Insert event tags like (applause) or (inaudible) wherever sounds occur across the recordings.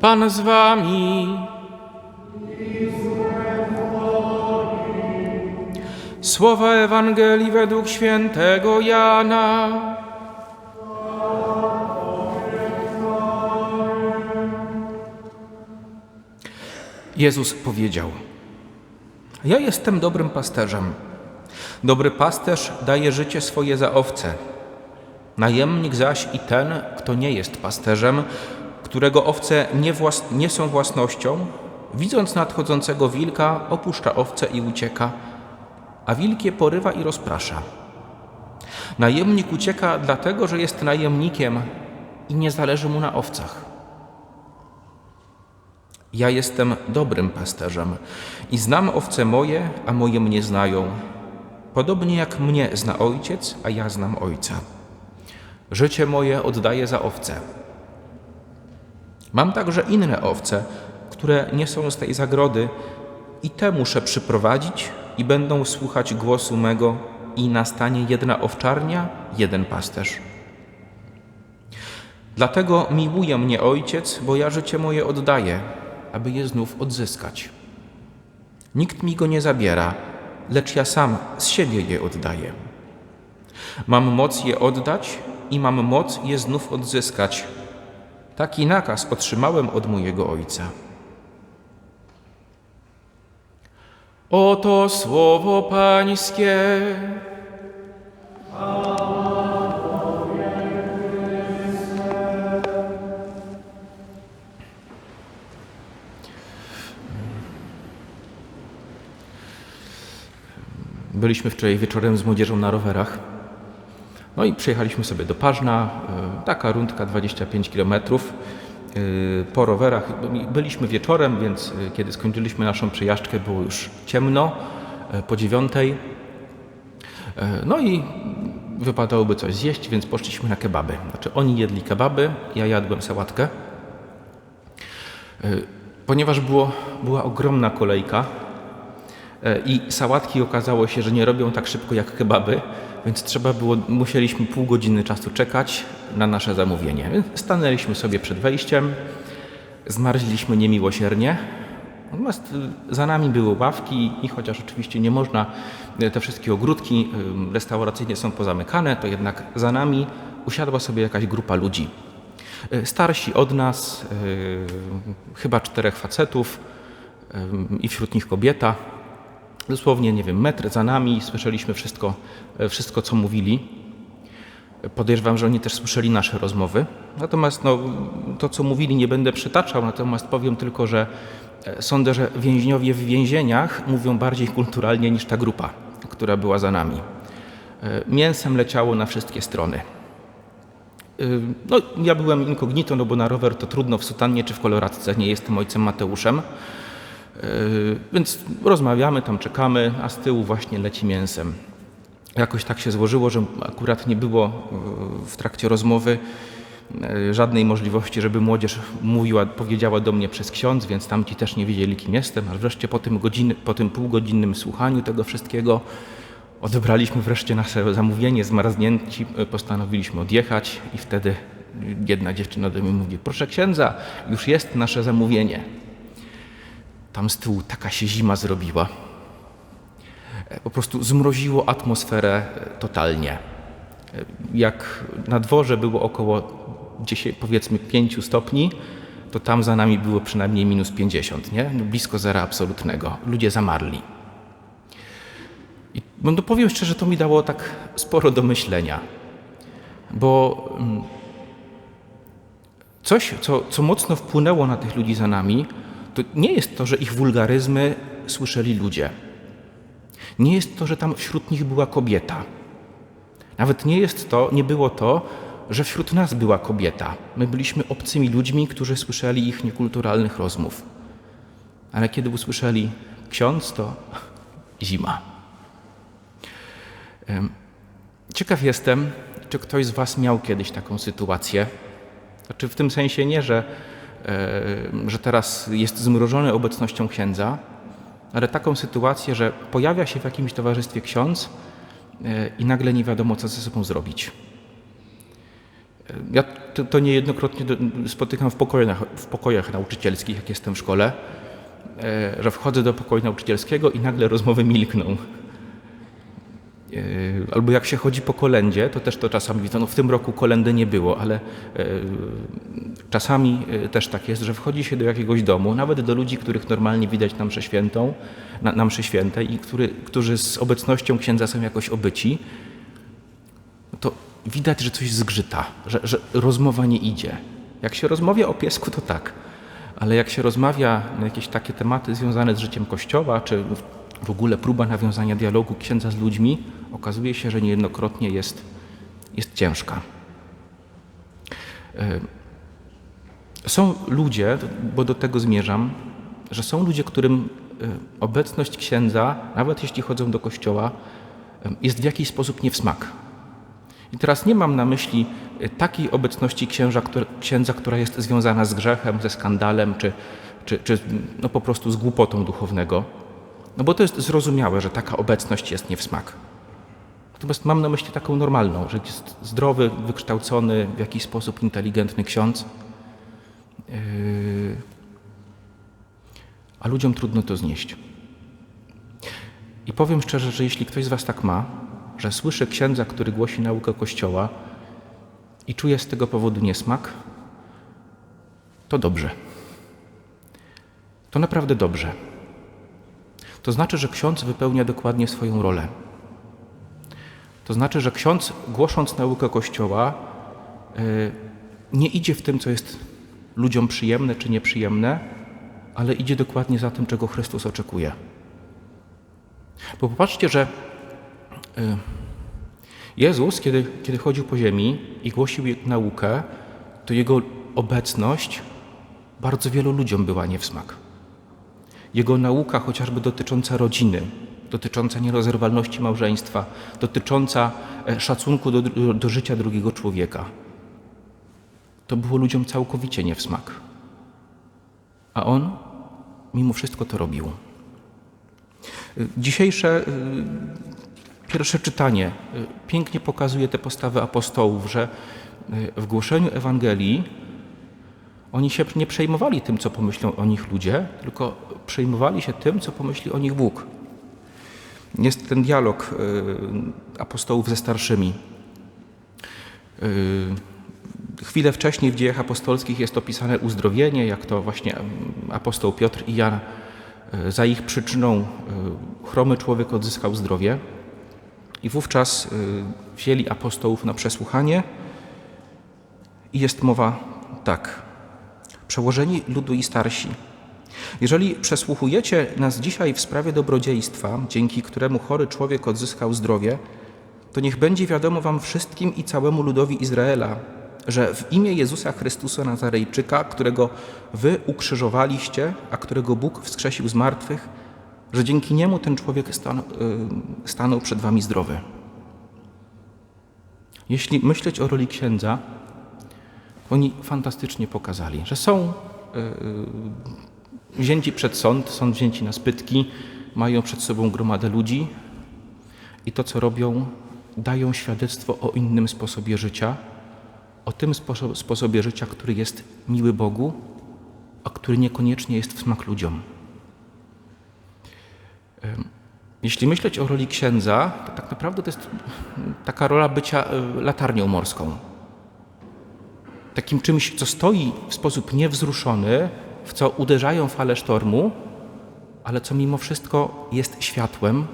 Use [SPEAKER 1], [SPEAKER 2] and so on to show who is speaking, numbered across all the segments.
[SPEAKER 1] Pan z wami. Słowa Ewangelii według świętego Jana. Jezus powiedział: Ja jestem dobrym pasterzem. Dobry pasterz daje życie swoje za owce. Najemnik zaś i ten, kto nie jest pasterzem, którego owce nie, nie są własnością, widząc nadchodzącego wilka, opuszcza owce i ucieka, a wilk je porywa i rozprasza. Najemnik ucieka dlatego, że jest najemnikiem i nie zależy mu na owcach. Ja jestem dobrym pasterzem i znam owce moje, a moje mnie znają. Podobnie jak mnie zna ojciec, a ja znam ojca. Życie moje oddaję za owce. Mam także inne owce, które nie są z tej zagrody, i te muszę przyprowadzić, i będą słuchać głosu mego, i nastanie jedna owczarnia, jeden pasterz. Dlatego miłuje mnie ojciec, bo ja życie moje oddaję, aby je znów odzyskać. Nikt mi go nie zabiera, lecz ja sam z siebie je oddaję. Mam moc je oddać i mam moc je znów odzyskać. Taki nakaz otrzymałem od mojego ojca. Oto słowo Pańskie. Byliśmy wczoraj wieczorem z młodzieżą na rowerach. No i przyjechaliśmy sobie do Parzna, e, taka rundka 25 km. E, Po rowerach byliśmy wieczorem, więc e, kiedy skończyliśmy naszą przejażdżkę, było już ciemno, e, po dziewiątej. No i wypadałoby coś zjeść, więc poszliśmy na kebaby. Znaczy oni jedli kebaby, ja jadłem sałatkę. Ponieważ było, była ogromna kolejka, I sałatki okazało się, że nie robią tak szybko jak kebaby, więc trzeba było, musieliśmy pół godziny czasu czekać na nasze zamówienie. Stanęliśmy sobie przed wejściem, zmarzliśmy niemiłosiernie. Natomiast y, za nami były ławki i chociaż oczywiście nie można, y, te wszystkie ogródki y, restauracyjne są pozamykane, to jednak za nami usiadła sobie jakaś grupa ludzi. Starsi od nas, chyba czterech facetów i wśród nich kobieta. Dosłownie, nie wiem, metr za nami, słyszeliśmy wszystko, e, wszystko co mówili. Podejrzewam, że oni też słyszeli nasze rozmowy. Natomiast no, to, co mówili, nie będę przytaczał, natomiast powiem tylko, że e, sądzę, że więźniowie w więzieniach mówią bardziej kulturalnie niż ta grupa, która była za nami. E, Mięsem leciało na wszystkie strony. No, ja byłem incognito, no bo na rower to trudno w sutannie czy w koloradce, nie jestem ojcem Mateuszem. Yy, Więc rozmawiamy, tam czekamy, a z tyłu właśnie leci mięsem. Jakoś tak się złożyło, że akurat nie było yy, w trakcie rozmowy yy, żadnej możliwości, żeby młodzież mówiła, powiedziała do mnie przez ksiądz, więc tamci też nie wiedzieli, kim jestem. Aż wreszcie po tym, godziny, po tym półgodzinnym słuchaniu tego wszystkiego odebraliśmy wreszcie nasze zamówienie, zmarznięci, postanowiliśmy odjechać i wtedy jedna dziewczyna do mnie mówi, proszę księdza, już jest nasze zamówienie. Tam z tyłu taka się zima zrobiła. E, Po prostu zmroziło atmosferę e, totalnie. E, Jak na dworze było około 10, powiedzmy 5 stopni, to tam za nami było przynajmniej minus 50, nie? No, Blisko zera absolutnego. Ludzie zamarli. I no, powiem szczerze, to mi dało tak sporo do myślenia, bo mm, coś, co, co mocno wpłynęło na tych ludzi za nami, to nie jest to, że ich wulgaryzmy słyszeli ludzie. Nie jest to, że tam wśród nich była kobieta. Nawet nie jest to, nie było to, że wśród nas była kobieta. My byliśmy obcymi ludźmi, którzy słyszeli ich niekulturalnych rozmów. Ale kiedy usłyszeli ksiądz, to (laughs) zima. Ciekaw jestem, czy ktoś z Was miał kiedyś taką sytuację. Znaczy w tym sensie nie, że, że teraz jest zmrożony obecnością księdza, ale taką sytuację, że pojawia się w jakimś towarzystwie ksiądz i nagle nie wiadomo, co ze sobą zrobić. Ja to, to niejednokrotnie spotykam w pokojach, w pokojach nauczycielskich, jak jestem w szkole, że wchodzę do pokoju nauczycielskiego i nagle rozmowy milkną. E, Albo jak się chodzi po kolędzie, to też to czasami widzę, no w tym roku kolendy nie było, ale e, czasami e, też tak jest, że wchodzi się do jakiegoś domu, nawet do ludzi, których normalnie widać na mszę świętą, na, na mszy świętej i który, którzy z obecnością księdza są jakoś obyci, to widać, że coś zgrzyta, że, że rozmowa nie idzie. Jak się rozmawia o piesku, to tak, ale jak się rozmawia na jakieś takie tematy związane z życiem Kościoła, czy w ogóle próba nawiązania dialogu księdza z ludźmi, okazuje się, że niejednokrotnie jest, jest ciężka. E, Są ludzie, bo do tego zmierzam, że są ludzie, którym e, obecność księdza, nawet jeśli chodzą do kościoła, e, jest w jakiś sposób nie w smak. I teraz nie mam na myśli takiej obecności księża, która, księdza, która jest związana z grzechem, ze skandalem, czy, czy, czy no po prostu z głupotą duchownego. No bo to jest zrozumiałe, że taka obecność jest nie w smak. Natomiast mam na myśli taką normalną, że jest zdrowy, wykształcony, w jakiś sposób inteligentny ksiądz. Yy, A ludziom trudno to znieść. I powiem szczerze, że jeśli ktoś z Was tak ma, że słyszy księdza, który głosi naukę Kościoła i czuje z tego powodu niesmak, to dobrze. To naprawdę dobrze. To znaczy, że ksiądz wypełnia dokładnie swoją rolę. To znaczy, że ksiądz, głosząc naukę Kościoła, y, nie idzie w tym, co jest ludziom przyjemne czy nieprzyjemne, ale idzie dokładnie za tym, czego Chrystus oczekuje. Bo popatrzcie, że y, Jezus, kiedy, kiedy chodził po ziemi i głosił naukę, to jego obecność bardzo wielu ludziom była nie w smak. Jego nauka, chociażby dotycząca rodziny, dotycząca nierozerwalności małżeństwa, dotycząca e, szacunku do, do życia drugiego człowieka, to było ludziom całkowicie nie w smak. A on mimo wszystko to robił. Y, Dzisiejsze y, pierwsze czytanie pięknie pokazuje tę postawę apostołów, że w głoszeniu Ewangelii oni się nie przejmowali tym, co pomyślą o nich ludzie, tylko przejmowali się tym, co pomyśli o nich Bóg. Jest ten dialog y, apostołów ze starszymi. Y, Chwilę wcześniej w dziejach apostolskich jest opisane uzdrowienie, jak to właśnie mm, apostoł Piotr i Jan y, za ich przyczyną chromy człowiek odzyskał zdrowie. I wówczas wzięli apostołów na przesłuchanie i jest mowa tak. Przełożeni ludu i starsi. Jeżeli przesłuchujecie nas dzisiaj w sprawie dobrodziejstwa, dzięki któremu chory człowiek odzyskał zdrowie, to niech będzie wiadomo wam wszystkim i całemu ludowi Izraela, że w imię Jezusa Chrystusa Nazarejczyka, którego wy ukrzyżowaliście, a którego Bóg wskrzesił z martwych, że dzięki niemu ten człowiek stan, y, stanął przed wami zdrowy. Jeśli myśleć o roli księdza, oni fantastycznie pokazali, że są y, wzięci przed sąd, są wzięci na spytki, mają przed sobą gromadę ludzi i to, co robią, dają świadectwo o innym sposobie życia, o tym spo- sposobie życia, który jest miły Bogu, a który niekoniecznie jest w smak ludziom. Jeśli myśleć o roli księdza, to tak naprawdę to jest taka rola bycia y, latarnią morską takim czymś, co stoi w sposób niewzruszony, w co uderzają fale sztormu, ale co mimo wszystko jest światłem,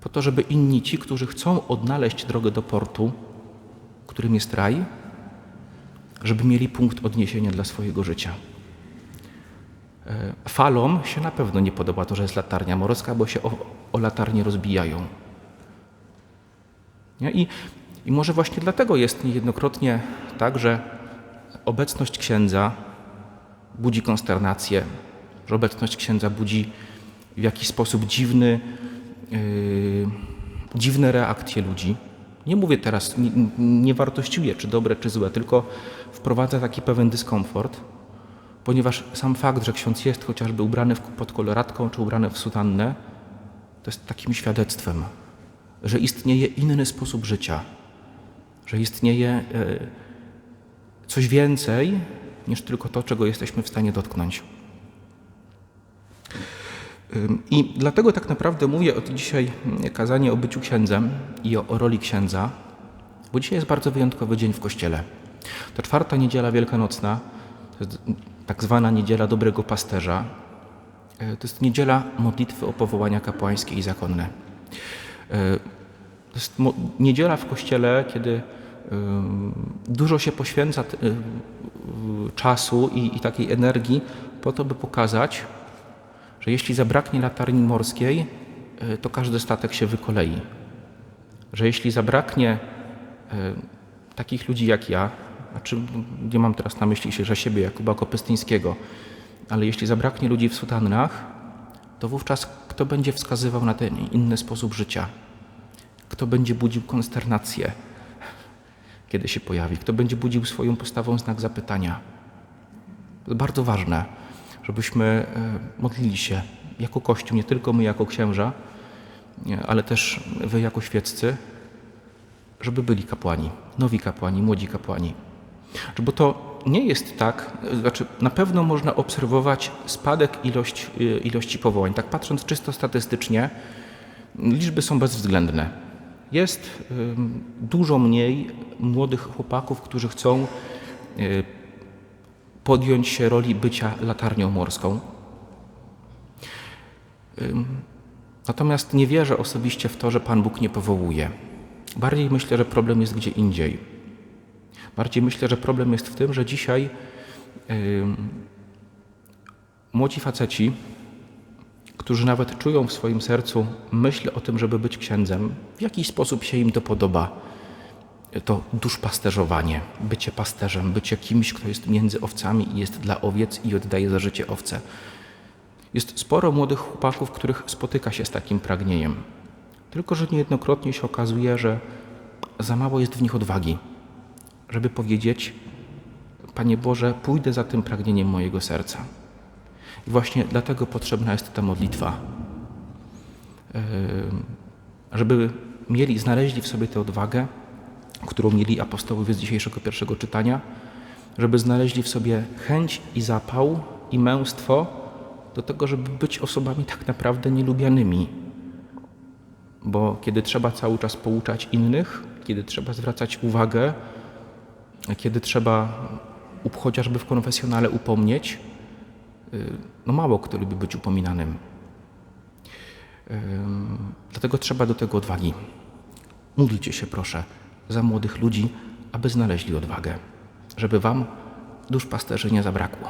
[SPEAKER 1] po to, żeby inni ci, którzy chcą odnaleźć drogę do portu, którym jest raj, żeby mieli punkt odniesienia dla swojego życia. E, Falom się na pewno nie podoba to, że jest latarnia morska, bo się o, o latarnię rozbijają. Nie? I, I może właśnie dlatego jest niejednokrotnie tak, że obecność księdza budzi konsternację, że obecność księdza budzi w jakiś sposób dziwny, yy, dziwne reakcje ludzi. Nie mówię teraz, nie, nie wartościuję, czy dobre, czy złe, tylko wprowadza taki pewien dyskomfort, ponieważ sam fakt, że ksiądz jest chociażby ubrany w, pod koloratką, czy ubrany w sutannę, to jest takim świadectwem, że istnieje inny sposób życia, że istnieje e, coś więcej niż tylko to, czego jesteśmy w stanie dotknąć. I dlatego tak naprawdę mówię od dzisiaj kazanie o byciu księdzem i o, o roli księdza, bo dzisiaj jest bardzo wyjątkowy dzień w Kościele. To czwarta niedziela wielkanocna, tak zwana niedziela dobrego pasterza. E, To jest niedziela modlitwy o powołania kapłańskie i zakonne. E, To jest niedziela w Kościele, kiedy dużo się poświęca y, y, czasu i, i takiej energii po to, by pokazać, że jeśli zabraknie latarni morskiej, y, to każdy statek się wykolei. Że jeśli zabraknie y, takich ludzi jak ja, znaczy nie mam teraz na myśli się, że siebie Jakuba Kopystyńskiego, ale jeśli zabraknie ludzi w sutannach, to wówczas kto będzie wskazywał na ten inny sposób życia? Kto będzie budził konsternację, kiedy się pojawi? Kto będzie budził swoją postawą znak zapytania? To bardzo ważne, żebyśmy e, modlili się jako Kościół, nie tylko my jako księża, nie, ale też wy jako świeccy, żeby byli kapłani, nowi kapłani, młodzi kapłani. Bo to nie jest tak, e, znaczy na pewno można obserwować spadek e, ilości powołań. Tak patrząc czysto statystycznie, liczby są bezwzględne. Jest dużo mniej młodych chłopaków, którzy chcą y, podjąć się roli bycia latarnią morską. Natomiast nie wierzę osobiście w to, że Pan Bóg nie powołuje. Bardziej myślę, że problem jest gdzie indziej. Bardziej myślę, że problem jest w tym, że dzisiaj młodzi faceci, którzy nawet czują w swoim sercu myśl o tym, żeby być księdzem, w jakiś sposób się im to podoba. To duszpasterzowanie, bycie pasterzem, bycie kimś, kto jest między owcami i jest dla owiec i oddaje za życie owce. Jest sporo młodych chłopaków, których spotyka się z takim pragnieniem. Tylko, że niejednokrotnie się okazuje, że za mało jest w nich odwagi, żeby powiedzieć: Panie Boże, pójdę za tym pragnieniem mojego serca. I właśnie dlatego potrzebna jest ta modlitwa. Żeby mieli, znaleźli w sobie tę odwagę, którą mieli apostołowie z dzisiejszego pierwszego czytania, żeby znaleźli w sobie chęć i zapał i męstwo do tego, żeby być osobami tak naprawdę nielubianymi. Bo kiedy trzeba cały czas pouczać innych, kiedy trzeba zwracać uwagę, kiedy trzeba chociażby w konfesjonale upomnieć, no mało kto lubi być upominanym. Ym, Dlatego trzeba do tego odwagi. Módlcie się proszę za młodych ludzi, aby znaleźli odwagę, żeby wam duszpasterzy nie zabrakło.